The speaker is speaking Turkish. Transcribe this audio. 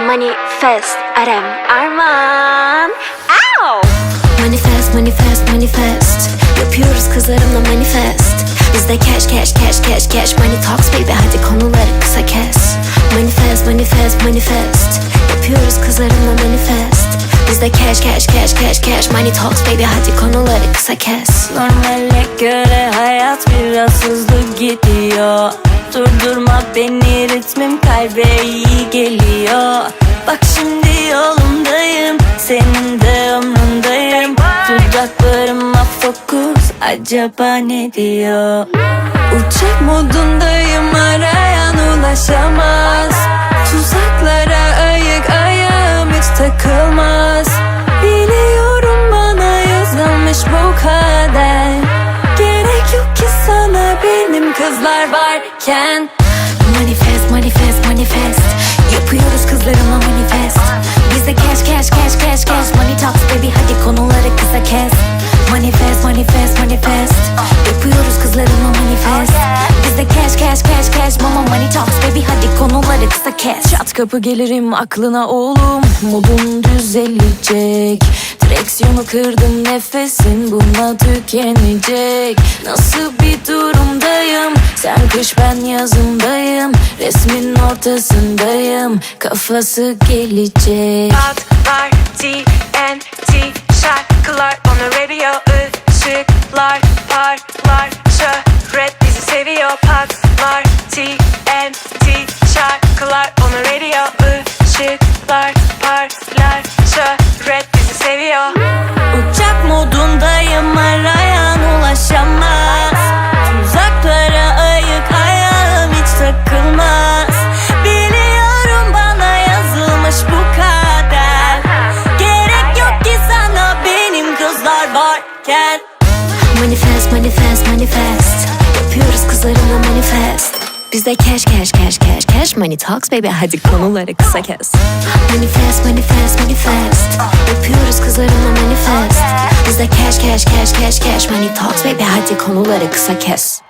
Manifest Arem Arman. Ow! Manifest, manifest, manifest. Yapıyoruz kızlarımla manifest. Bizde cash, cash, cash, cash, cash. Money talks baby. Hadi konuları kısa kes. Manifest, manifest, manifest. Yapıyoruz kızlarımla manifest. Bizde cash, cash, cash, cash, cash. Money talks baby. Hadi konuları kısa kes. Normale göre hayat biraz hızlı gidiyor Durdurma beni ritmim kalbe iyi geliyor. Bak şimdi yolundayım senin de ömründeyim Dudaklarıma fokus acaba ne diyor? Uçak modundayım kızlar varken. Manifest, manifest, manifest. Yapıyoruz kızlarımla manifest. Bizde cash, cash, cash, cash, cash. Money talks baby hadi konuları kısa kes. Manifest, manifest, manifest. Yapıyoruz kızlarımla manifest. Bizde cash, cash, cash, cash. Mama money talks baby hadi konuları kısa kes. Çat kapı gelirim aklına oğlum. Modun düzelecek. Direksiyonu kırdım nefesin buna tükenecek. Nasıl bir Sen kış ben yazındayım. Resmin ortasındayım. Kafası gelecek. Patlar TNT şarkılar. On the radio ışıklar parlar şöhret bizi seviyor. Patlar TNT şarkılar. On the radio ışıklar parlar Manifest, manifest, manifest. Yapıyoruz kızlarımla manifest. Bizde cash, cash, cash, cash, cash Money talks baby. Hadi konuları kısa kes. Manifest, manifest, manifest. Yapıyoruz kızlarımla manifest. Bizde cash, cash, cash, cash, cash Money talks baby. Hadi konuları kısa kes